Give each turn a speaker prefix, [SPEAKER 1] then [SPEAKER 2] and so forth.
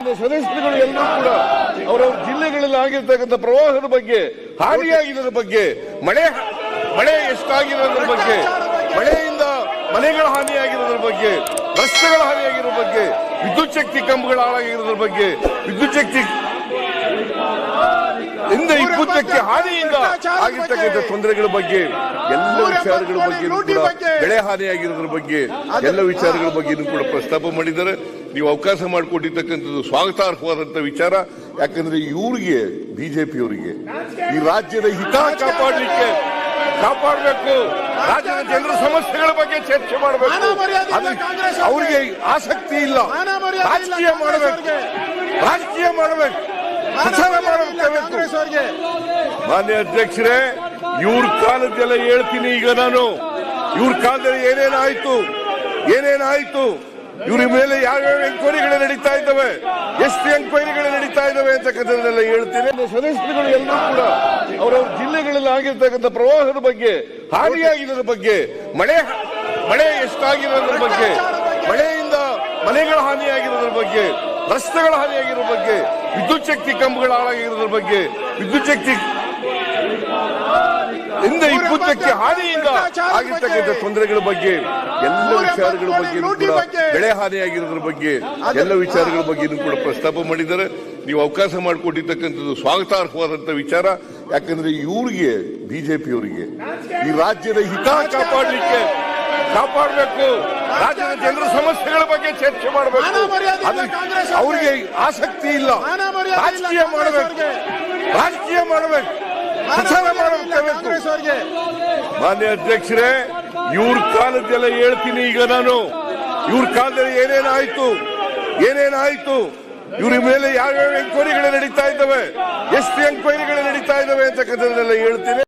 [SPEAKER 1] ಸದಸ್ಯರುಗಳು ಎಲ್ಲರೂ ಕೂಡ ಅವರ ಜಿಲ್ಲೆಗಳಲ್ಲಿ ಆಗಿರ್ತಕ್ಕಂಥ ಪ್ರವಾಹದ ಬಗ್ಗೆ, ಹಾನಿಯಾಗಿರೋದ್ರ ಬಗ್ಗೆ, ಮಳೆ ಮಳೆ ಎಷ್ಟಾಗಿರೋದ್ರ ಬಗ್ಗೆ, ಮಳೆಯಿಂದ ಮನೆಗಳ ಹಾನಿಯಾಗಿರೋದ್ರ ಬಗ್ಗೆ, ರಸ್ತೆಗಳ ಹಾನಿಯಾಗಿರೋ ಬಗ್ಗೆ, ವಿದ್ಯುತ್ ಶಕ್ತಿ ಕಂಬಗಳ ಹಾಳಾಗಿರೋದ್ರ ಬಗ್ಗೆ, ವಿದ್ಯುತ್ ಶಕ್ತಿ ಇಪ್ಪತ್ತಕ್ಕೆ ಹಾನಿಯಿಂದ ಆಗಿರ್ತಕ್ಕಂಥ ತೊಂದರೆಗಳ ಬಗ್ಗೆ ಎಲ್ಲ ವಿಚಾರಗಳ ಬಗ್ಗೆ ಬೆಳೆ ಹಾನಿಯಾಗಿರೋದ್ರ ಬಗ್ಗೆ ಎಲ್ಲ ವಿಚಾರಗಳ ಬಗ್ಗೆ ಕೂಡ ಪ್ರಸ್ತಾಪ ಮಾಡಿದ್ದಾರೆ. ನೀವು ಅವಕಾಶ ಮಾಡಿಕೊಟ್ಟಿರ್ತಕ್ಕಂಥದ್ದು ಸ್ವಾಗತಾರ್ಹವಾದಂತ ವಿಚಾರ. ಯಾಕಂದ್ರೆ ಇವ್ರಿಗೆ ಬಿಜೆಪಿಯವರಿಗೆ ಈ ರಾಜ್ಯದ ಹಿತ ಕಾಪಾಡಲಿಕ್ಕೆ ಕಾಪಾಡಬೇಕು. ರಾಜ್ಯದ ಜನರ ಸಮಸ್ಯೆಗಳ ಬಗ್ಗೆ ಚರ್ಚೆ ಮಾಡಬೇಕು. ಅವರಿಗೆ. ಆಸಕ್ತಿ ಇಲ್ಲ. ರಾಜಕೀಯ ಮಾಡಬೇಕು. ರಾಜಕೀಯ ಮಾಡಬೇಕು. ಮಾಡಬೇಕು ಮಾನ್ಯ ಅಧ್ಯಕ್ಷರೇ, ಇವ್ರ ಕಾಲದ್ದೆಲ್ಲ ಹೇಳ್ತೀನಿ ಈಗ ನಾನು. ಇವ್ರ ಕಾಲದಲ್ಲಿ ಏನೇನಾಯ್ತು ಏನೇನಾಯ್ತು ಇವ್ರ ಮೇಲೆ ಯಾವ್ಯಾವ ಎಂಕ್ವೈರಿಗಳು ನಡೀತಾ ಇದ್ದಾವೆ? ಎಷ್ಟು ಎಂಕ್ವೈರಿಗಳು ನಡೀತಾ ಇದ್ದಾವೆ ಅಂತಕ್ಕಂಥದ್ದನ್ನೆಲ್ಲ ಹೇಳ್ತೀನಿ. ಸದಸ್ಯರುಗಳು ಎಲ್ಲರೂ ಕೂಡ ಅವರವ್ರ ಜಿಲ್ಲೆಗಳಲ್ಲಿ ಆಗಿರ್ತಕ್ಕಂಥ ಪ್ರವಾಹದ ಬಗ್ಗೆ, ಹಾನಿಯಾಗಿರೋದ್ರ ಬಗ್ಗೆ, ಮಳೆ ಮಳೆ ಎಷ್ಟಾಗಿರೋದ್ರ ಬಗ್ಗೆ, ಮಳೆಯಿಂದ ಮನೆಗಳ ಹಾನಿಯಾಗಿರೋದ್ರ ಬಗ್ಗೆ ರಸ್ತೆಗಳ ಹಾನಿಯಾಗಿರೋ ಬಗ್ಗೆ, ವಿದ್ಯುತ್ ಶಕ್ತಿ ಕಂಬಗಳ ಹಾಳಾಗಿರೋದ್ರ ಬಗ್ಗೆ, ವಿದ್ಯುತ್ ಶಕ್ತಿ ಇಂದ ಶಕ್ತಿ ಹಾನಿಯಿಂದ ಆಗಿರ್ತಕ್ಕಂಥ ತೊಂದರೆಗಳ ಬಗ್ಗೆ, ಎಲ್ಲ ವಿಚಾರಗಳ ಬಗ್ಗೆ ಬೆಳೆ ಹಾನಿಯಾಗಿರೋದ್ರ ಬಗ್ಗೆ, ಎಲ್ಲ ವಿಚಾರಗಳ ಬಗ್ಗೆ ಕೂಡ ಪ್ರಸ್ತಾಪ ಮಾಡಿದ್ದಾರೆ. ನೀವು ಅವಕಾಶ ಮಾಡಿಕೊಟ್ಟಿರ್ತಕ್ಕಂಥದ್ದು ಸ್ವಾಗತಾರ್ಹವಾದಂಥ ವಿಚಾರ. ಯಾಕಂದ್ರೆ ಇವ್ರಿಗೆ, ಬಿಜೆಪಿಯವರಿಗೆ ಈ ರಾಜ್ಯದ ಹಿತ ಕಾಪಾಡಲಿಕ್ಕೆ, ಕಾಪಾಡಬೇಕು. ರಾಜ್ಯದ ಜನರ ಸಮಸ್ಯೆಗಳ ಬಗ್ಗೆ ಚರ್ಚೆ ಮಾಡಬೇಕು. ಅವರಿಗೆ. ಆಸಕ್ತಿ ಇಲ್ಲ. ರಾಜಕೀಯ ಮಾಡಬೇಕು. ರಾಜಕೀಯ ಮಾಡಬೇಕು. ಪ್ರಚಾರ ಮಾಡಬೇಕು ಮಾನ್ಯ ಅಧ್ಯಕ್ಷರೇ ಇವ್ರ ಕಾಲದ್ದೆಲ್ಲ ಹೇಳ್ತೀನಿ ಈಗ ನಾನು. ಇವ್ರ ಕಾಲದಲ್ಲಿ ಏನೇನಾಯ್ತು ಏನೇನಾಯ್ತು ಇವ್ರ ಮೇಲೆ ಯಾವ್ಯಾವ ಎಂಕ್ವೈರಿಗಳು ನಡೀತಾ ಇದ್ದಾವೆ? ಎಷ್ಟು ಎಂಕ್ವೈರಿಗಳು ನಡೀತಾ ಇದ್ದಾವೆ ಅಂತಕ್ಕಂಥದ್ದೆಲ್ಲ ಹೇಳ್ತೀನಿ.